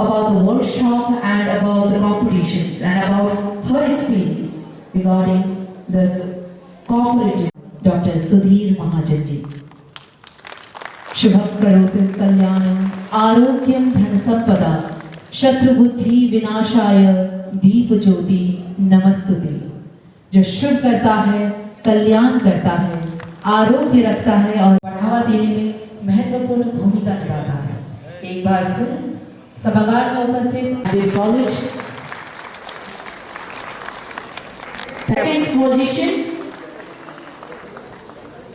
about the workshop and about the competitions and about her experience regarding this cooperative. Dr. Sudhir Mahajan ji. Shubham Mahajanji. शुभं करोतु कल्याणम् आरोग्यं धनसम्पदा शत्रुबुद्धि विनाशाय दीपज्योति नमस्तुते जो शुभ करता है कल्याण करता है आरोग्य रखता है और बढ़ावा देने में महत्वपूर्ण भूमिका निभाता है एक बार फिर सभागार में उपस्थित कॉलेज पोजीशन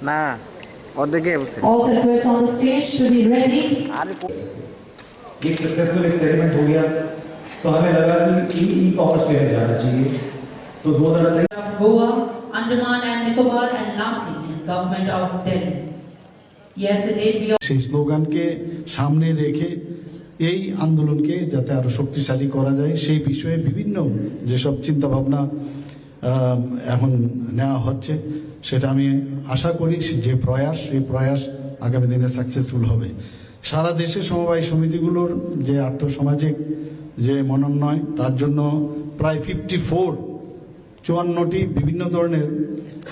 ना और देखिए उसे। All circuits on the stage should be ready. एक सक्सेसफुल एक्सपेरिमेंट हो गया। तो हमें लगा कि ई ई कॉमर्स पे जाना चाहिए। तो 2023 of Goa Andaman and Nicobar and lastly government of Delhi yes it we are slogan के सामने रखे এই আন্দোলনকে যাতে আরও শক্তিশালী করা যায়, সেই বিষয়ে বিভিন্ন যেসব চিন্তা ভাবনা এখন নেওয়া হচ্ছে, সেটা আমি আশা করি যে প্রয়াস, সেই প্রয়াস আগামী দিনে সাকসেসফুল হবে। সারা দেশে সমবায় সমিতিগুলোর যে আর্থসামাজিক যে মনোন্নয় তার জন্য প্রায় ফিফটি ফোর চুয়ান্নটি বিভিন্ন ধরনের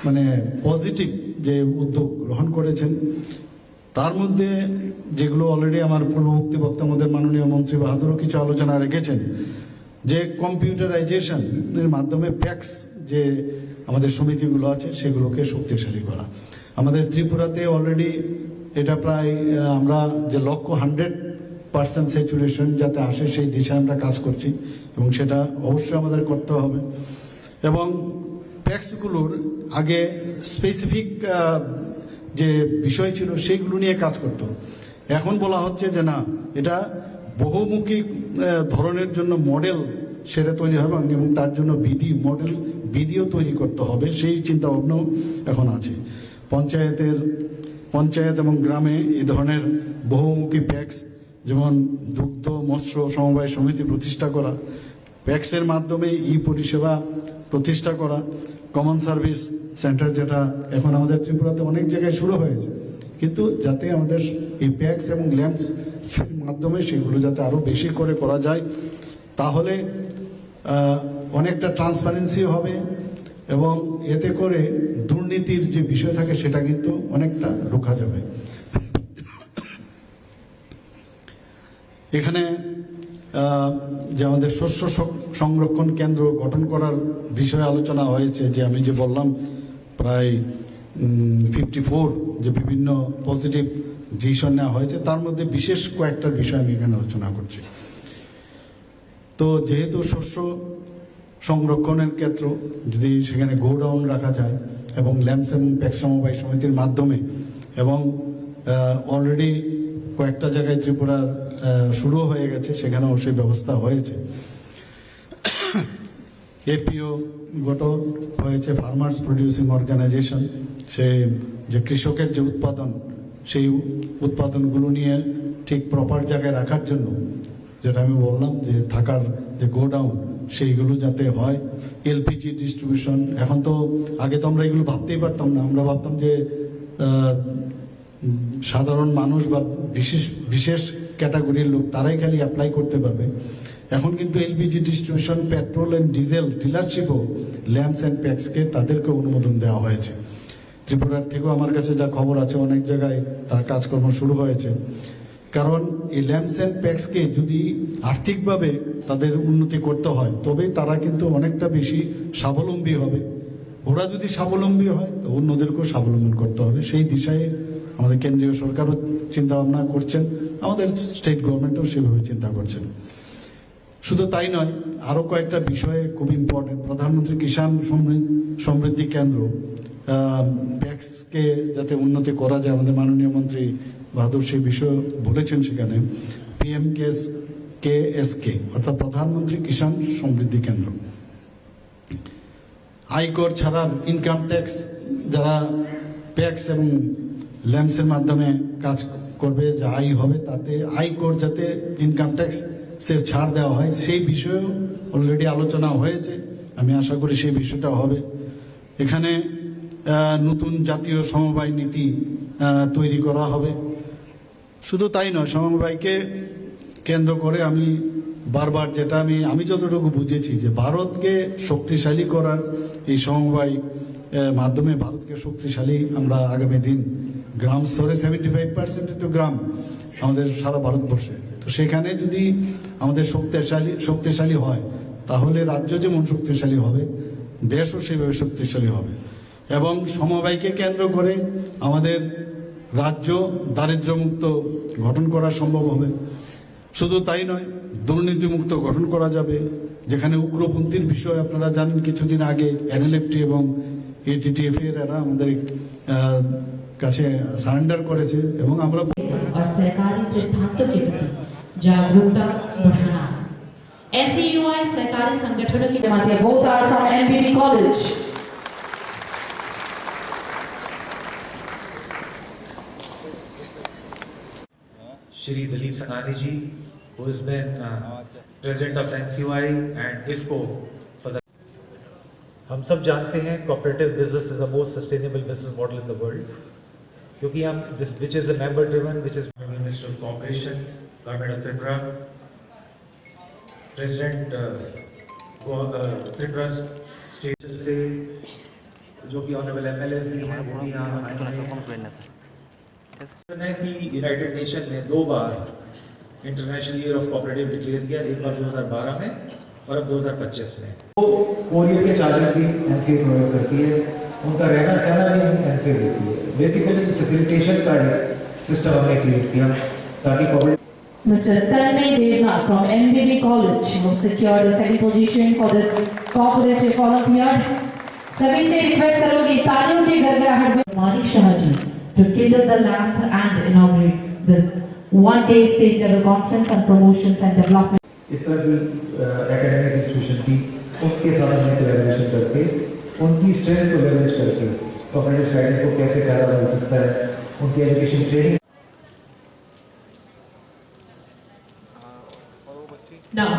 মানে পজিটিভ যে উদ্যোগ গ্রহণ করেছেন তার মধ্যে যেগুলো অলরেডি আমার পূর্ববর্তী বক্তা মাননীয় মন্ত্রী বাহাদুরও কিছু আলোচনা রেখেছেন, যে কম্পিউটারাইজেশন এর মাধ্যমে প্যাক্স যে আমাদের সমিতিগুলো আছে সেগুলোকে শক্তিশালী করা। আমাদের ত্রিপুরাতে অলরেডি এটা প্রায় আমরা যে লক্ষ্য হান্ড্রেড পার্সেন্ট স্যাচুরেশন যাতে আসে সেই দিশায় আমরা কাজ করছি এবং সেটা অবশ্যই আমাদের করতে হবে। এবং প্যাক্সগুলোর আগে স্পেসিফিক যে বিষয় ছিল সেইগুলো নিয়ে কাজ করত। এখন বলা হচ্ছে যে না, এটা বহুমুখী ধরনের জন্য মডেল সেটা তৈরি হবে এবং তার জন্য বিধি, মডেল বিধিও তৈরি করতে হবে, সেই চিন্তা ভাবনাও এখন আছে। পঞ্চায়েতের, পঞ্চায়েত এবং গ্রামে এই ধরনের বহুমুখী প্যাক্স যেমন দুগ্ধ, মৎস্য সমবায় সমিতি প্রতিষ্ঠা করা প্যাক্সের মাধ্যমে ই পরিষেবা প্রতিষ্ঠা করা কমন সার্ভিস সেন্টার যেটা এখন আমাদের ত্রিপুরাতে অনেক জায়গায় শুরু হয়েছে। কিন্তু যাতে আমাদের এই প্যাক্স এবং ল্যাম্পস মাধ্যমে সেগুলো যাতে আরও বেশি করে করা যায়, তাহলে অনেকটা ট্রান্সপারেন্সি হবে এবং এতে করে দুর্নীতির যে বিষয় থাকে সেটা কিন্তু অনেকটা রোখা যাবে। এখানে যে আমাদের শস্য সংরক্ষণ কেন্দ্র গঠন করার বিষয়ে আলোচনা হয়েছে, যে আমি যে বললাম প্রায় ফিফটি ফোর যে বিভিন্ন পজিটিভ ডিসিশন নেওয়া হয়েছে, তার মধ্যে বিশেষ কয়েকটার বিষয় আমি এখানে আলোচনা করছি। তো যেহেতু শস্য সংরক্ষণের ক্ষেত্র, যদি সেখানে গোডাউন রাখা যায় এবং ল্যাম্পস এবং প্যাক সমবায় সমিতির মাধ্যমে এবং অলরেডি কয়েকটা জায়গায় ত্রিপুরার শুরু হয়ে গেছে, সেখানেও সেই ব্যবস্থা হয়েছে। এপিও গঠন হয়েছে ফার্মার্স প্রডিউসিং অর্গানাইজেশন সে যে কৃষকের যে উৎপাদন, সেই উৎপাদনগুলো নিয়ে ঠিক প্রপার জায়গায় রাখার জন্য, যেটা আমি বললাম যে থাকার যে গোডাউন, সেইগুলো যাতে হয়। এলপিজি ডিস্ট্রিবিউশন এখন তো আগে তো আমরা এগুলো ভাবতেই পারতাম না। আমরা ভাবতাম যে সাধারণ মানুষ বা বিশেষ বিশেষ ক্যাটাগরির লোক, তারাই খালি অ্যাপ্লাই করতে পারবে। এখন কিন্তু LPG distribution petrol and diesel ডিলারশিপও LAMPS and প্যাক্সকে তাদেরকে অনুমোদন দেওয়া হয়েছে। ত্রিপুরার থেকেও আমার কাছে যা খবর আছে, অনেক জায়গায় তার কাজকর্ম শুরু হয়েছে। কারণ এই ল্যাম্পস অ্যান্ড প্যাক্সকে যদি আর্থিকভাবে তাদের উন্নতি করতে হয় তবে তারা কিন্তু অনেকটা বেশি স্বাবলম্বী হবে। ওরা যদি স্বাবলম্বী হয়, তো অন্যদেরকেও স্বাবলম্বন করতে হবে। সেই দিশায় আমাদের কেন্দ্রীয় সরকারও চিন্তা ভাবনা করছেন, আমাদের স্টেট গভর্নমেন্টও সেভাবে চিন্তা করছেন। শুধু তাই নয়, আরও কয়েকটা বিষয়ে খুব ইম্পর্টেন্ট প্রধানমন্ত্রী কিষাণ সমৃ- সমৃদ্ধি কেন্দ্র প্যাক্সকে যাতে উন্নতি করা যায়, আমাদের মাননীয় মন্ত্রী বাহাদুর সেই বিষয়ে বলেছেন সেখানে পিএম কেস কে এস কে অর্থাৎ প্রধানমন্ত্রী কিষাণ সমৃদ্ধি কেন্দ্র। আয়কর ছাড়ার ইনকাম ট্যাক্স যারা প্যাক্স এবং ল্যাম্পসের মাধ্যমে কাজ করবে, যা আয় হবে, তাতে আয়কর যাতে ইনকাম ট্যাক্স এর ছাড় দেওয়া হয়। সেই বিষয়েও অলরেডি আলোচনা হয়েছে। আমি আশা করি সেই বিষয়টা হবে। এখানে নতুন জাতীয় সমবায় নীতি তৈরি করা হবে। শুধু তাই নয়, সমবায়কে কেন্দ্র করে আমি বারবার যেটা আমি আমি যতটুকু বুঝেছি যে ভারতকে শক্তিশালী করার এই সমবায় মাধ্যমে ভারতকে শক্তিশালী আমরা আগামী দিন গ্রাম স্তরে সেভেন্টি ফাইভ পার্সেন্ট তো গ্রাম আমাদের সারা ভারতবর্ষে। তো সেখানে যদি আমাদের শক্তিশালী শক্তিশালী হয়, তাহলে রাজ্য যেমন শক্তিশালী হবে, দেশও সেভাবে শক্তিশালী হবে। এবং সমবায়কে কেন্দ্র করে আমাদের রাজ্য দারিদ্র্যমুক্ত গঠন করা সম্ভব হবে। শুধু তাই নয়, দুর্নীতিমুক্ত গঠন করা যাবে। যেখানে উগ্রপন্থীর বিষয় আপনারা জানেন, কিছুদিন আগে এনএলএফটি এবং এটিটিএফ এর এরা আমাদের কাছে সারেন্ডার করেছে এবং আমরা और सहकारी सिद्धांतों के प्रति जागरूकता बढ़ाना है एनसीयूआई सहकारी संगठनों के माध्यम both are from MBB college Shri Dalip Sanani ji, who has been uh, president of NCUI and IFCO for the हम सब जानते हैं cooperative business is the most sustainable business model in the world क्योंकि हम जिस which is a driven which is minister of cooperation government of Tripura president Tripura state से, जो कि ऑनरेबल एम एल एस भी हैं, वो भी यहाँ कि यूनाइटेड नेशन ने दो बार international year of cooperative declare किया, एक बार 2012 में और अब 2025 में। तो कोरियर के चार्जर भी एन सी प्रोवाइड करती है। उनका रहना सहना भी हमें एनसीए देती है बेसिकली फैसिलिटेशन का एक सिस्टम हमने क्रिएट किया ताकि cooperative Mr. Tanmay Devnath from MBB College who secured the second position for this cooperative Olympiad. सभी से रिक्वेस्ट करूँगी तालियों की गड़गड़ाहट में Manik Shah ji to kindle the lamp and inaugurate this one-day state level conference on promotions and development. इस तरह की एकेडमिक इंस्टीट्यूशन थी उनके साथ हमने कोलेबोरेशन करके उनकी स्ट्रेंथ को लेवरेज करके कोऑपरेटिव स्ट्रैटेजी को कैसे फ़ायदा मिल सकता है उनकी education training Now,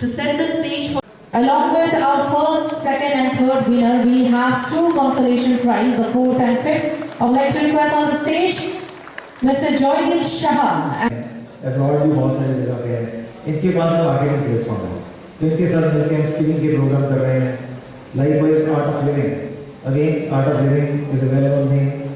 to set the stage for Along with our first, second and third winner, we have two consolation prize, the fourth and fifth. I would like to request on the stage, Mr. Joydil Shah. Abroad भी बहुत सारी जगह पे हैं इनके पास marketing platform है तो इनके साथ मिलकर हम स्किलिंग के प्रोग्राम कर रहे हैं Likewise, Art of Living. Again, Art of Living is available thing.